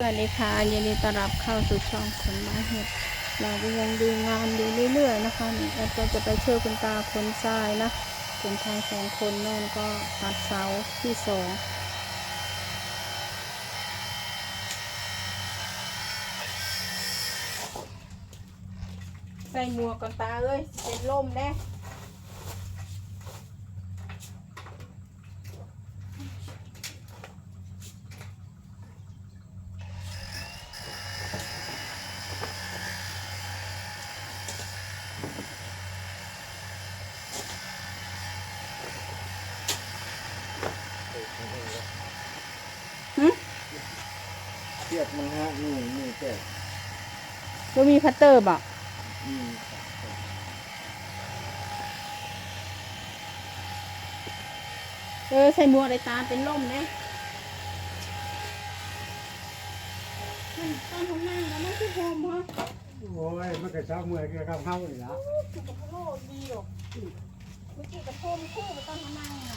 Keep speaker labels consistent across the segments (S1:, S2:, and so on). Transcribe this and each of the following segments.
S1: สวัสดีค่ะยินดีต้อนรับเข้าสู่ช่องคนไม้เห็ดเราก็ยังดูงานดูเรื่อยๆนะคะนี่แอดก็จะไปช่วยคุณตาขนทรายนะเป็นทางสองคนโน่นก็ตัดเสาที่สองใส่หมวกกันตาเอ้ยเป็นลมแน่
S2: เทียบมันฮะนี่นี่แต่
S1: ก็มีพัตเตอร์บ่
S2: อืม
S1: เออใส่หมวกได้ตาเป็นลมแน่มันตอนของนางแล้วมันคือโฮมฮะ
S2: โอ้ยมันก็ชอบเมื่อยก็กับเฮานี่ล่ะ
S1: คือกับโลดีหรอกเมื่อกี้กับโฮมคู่กับตอนของนางอะ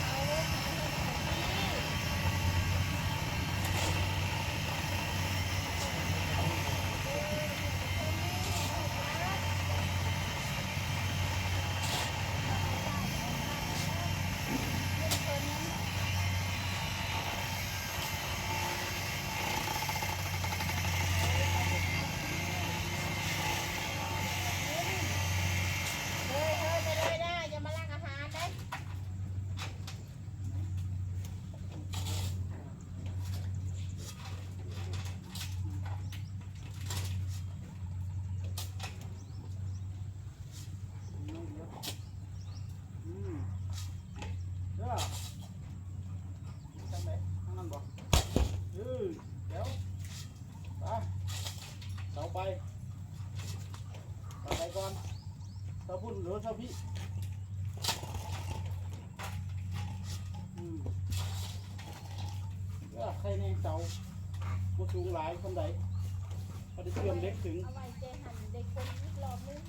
S1: เฮ้ยเฮ้ยไปเลยนะอย่ามาลักอาหารนะ
S2: เด้อทางไหนทางนั้นบ่เออเดี๋ยวไปเสา ไปเสาไปก่อนเสาพุ่นหรือเสาพี่ก็ใครในเสาผู้สูงหลายคนใดพอได้เชื่อมเล็กถึง
S1: เอาไว้เจหันเด็กคนรอบนึง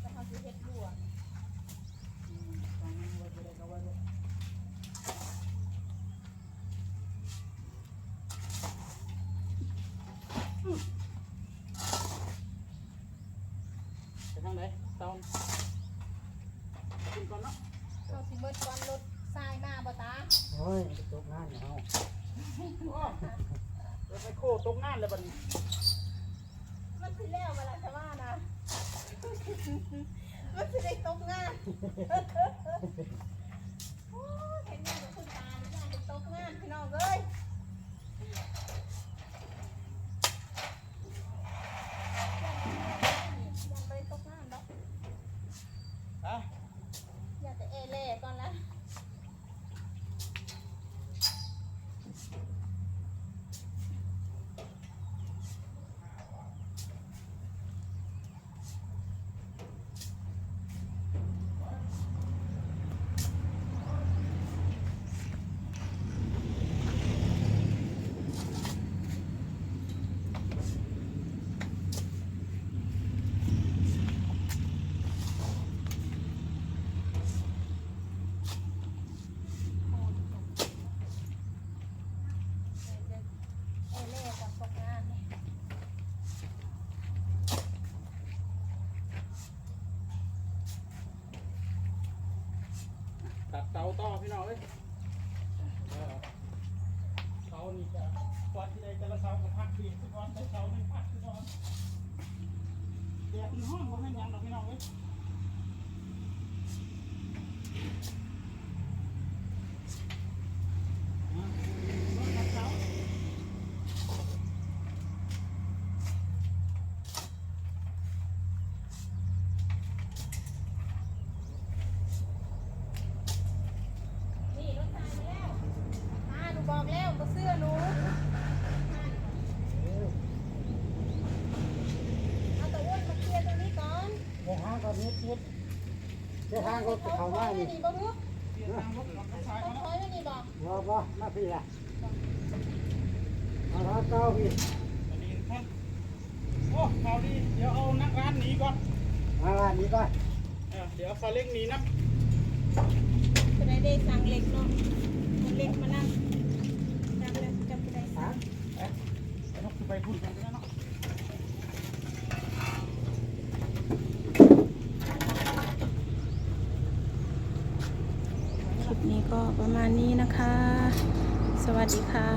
S1: แล้วเขาสิเฮ็ดบัว
S2: อืมทางนั้นไว้บ่ได้ก็ไว้ด้วยไป ทางไหนเตาขึ้นก่อนเนาะ
S1: เขาสิเบิดก่อนรถทรายมาบ่ตา
S2: โอ้ยตกงานเนาะเดี๋ยวไปโคตกงานเลยบัดนี้
S1: มันสิแล้วเวลาชาวบ้านนะมันสิได้ตกงานโอ้ยเห็นงานกับคุณตานี่งานจะตกงานพี่น้องเอ้ยยังไปตกงานดอก
S2: ฮะ
S1: อยากจะเอเล่ก่อนละ เอเล่กับตกงานนี่
S2: ตัดเตาต่อพี่น้องเอ้ยเตานี่จะก่อนที่ใดแต่ละเตาก็พักเปลี่ยนทุก่อนแต่เตาไม่พักก่อนแดดมันห้องก็ไม่ยังดอกพี่น้องเอ้ยอะ
S1: บอกแล้วบ่เสื้อหนูเอาแต่อ้วนมาเคลียร์ตรงนี้ก่อน
S2: เดี๋ยวทางก่อนนิดนิด เดี๋ยวทางก็เข้ามานี่
S1: นี่บ่รู้
S2: เดี๋ยวทางรถมันซ้าย
S1: ต้อ
S2: มาง
S1: ถอยมานี่บ่
S2: บ่บ่มาพี่ละเอาทางเก้าพี่ดีท่านโอ้เอาดีเดี๋ยวเอานักร้านหนีก่อนมาร้านนี้ก่อนเออเดี๋ยวซาเล้งหนีนะ
S1: จะได้ได้สั่งเหล็กเนาะมันเหล็กมานั่งจำเลยจำไปได้
S2: ฮะ
S1: สั่ง
S2: เอ๊ะเดี๋ยวเราคือไปพูดกันก็ได้เนาะ
S1: คลิปนี้ก็ ประมาณนี้นะคะ สวัสดีค่ะ